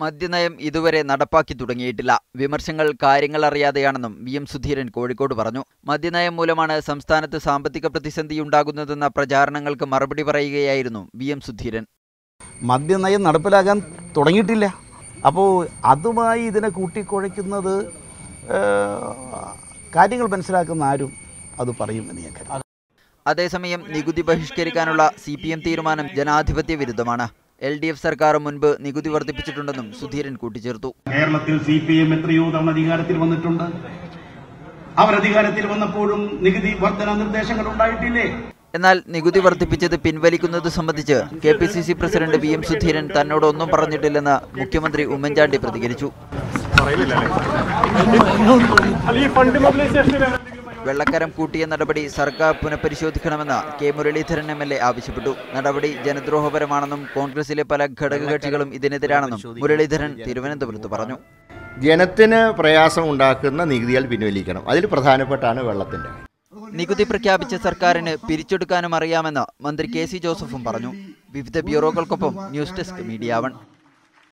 മദ്യനയം ഇതുവരെ നടപ്പാക്കി തുടങ്ങിയിട്ടില്ല. വിമർശങ്ങൾ കാര്യങ്ങൾ അറിയാതെയാണെന്നും വി എം സുധീരൻ കോഴിക്കോട് പറഞ്ഞു. മദ്യനയം മൂലമാണ് സംസ്ഥാനത്ത് സാമ്പത്തിക പ്രതിസന്ധി ഉണ്ടാകുന്നതെന്ന പ്രചാരണങ്ങൾക്ക് മറുപടി പറയുകയായിരുന്നു വി എം സുധീരൻ. മദ്യനയം നടപ്പിലാക്കാൻ തുടങ്ങിയിട്ടില്ല. അപ്പോൾ അതുമായി ഇതിനെ കൂട്ടിക്കുഴയ്ക്കുന്നത് കാര്യങ്ങൾ മനസ്സിലാക്കുന്ന ആരും അത് പറയുമെന്ന് ഞാൻ അതേസമയം നികുതി ബഹിഷ്കരിക്കാനുള്ള സി പി എം തീരുമാനം ജനാധിപത്യ വിരുദ്ധമാണ്. എൽ ഡി എഫ് സർക്കാർ മുൻപ് നികുതി വർദ്ധിപ്പിച്ചിട്ടുണ്ടെന്നും സുധീരൻ കൂട്ടിച്ചേർത്തു. കേരളത്തിൽ സി പി എം എത്രയോ തവണ അധികാരത്തിൽ വന്നിട്ടുണ്ട്. അവർ അധികാരത്തിൽ വന്നപ്പോഴും നികുതി വർധന നിർദ്ദേശങ്ങൾ ഉണ്ടായിട്ടില്ലേ? എന്നാൽ നികുതി വർദ്ധിപ്പിച്ചത് പിൻവലിക്കുന്നത് സംബന്ധിച്ച് K P C C president V M Sudheeran തന്നോടൊന്നും പറഞ്ഞിട്ടില്ലെന്ന് മുഖ്യമന്ത്രി ഉമ്മൻചാണ്ടി പ്രതികരിച്ചു. വെള്ളക്കരം കൂട്ടിയ നടപടി സർക്കാർ പുനഃപരിശോധിക്കണമെന്ന് K Muraleedharan M L A ആവശ്യപ്പെട്ടു. നടപടി ജനദ്രോഹപരമാണെന്നും കോൺഗ്രസിലെ പല ഘടകകക്ഷികളും ഇതിനെതിരാണെന്നും മുരളീധരൻ തിരുവനന്തപുരത്ത് പറഞ്ഞു. ജനത്തിന് പ്രയാസം ഉണ്ടാക്കുന്ന നികുതികൾ പിൻവലിക്കണം. അതിൽ പ്രധാനപ്പെട്ടാണ് വെള്ളത്തിന്റെ നികുതി പ്രഖ്യാപിച്ച സർക്കാരിന് പിരിച്ചെടുക്കാനും അറിയാമെന്ന് മന്ത്രി കെ സി ജോസഫും പറഞ്ഞു. വിവിധ ബ്യൂറോകൾക്കൊപ്പം ന്യൂസ് ഡെസ്ക് മീഡിയ വൺ.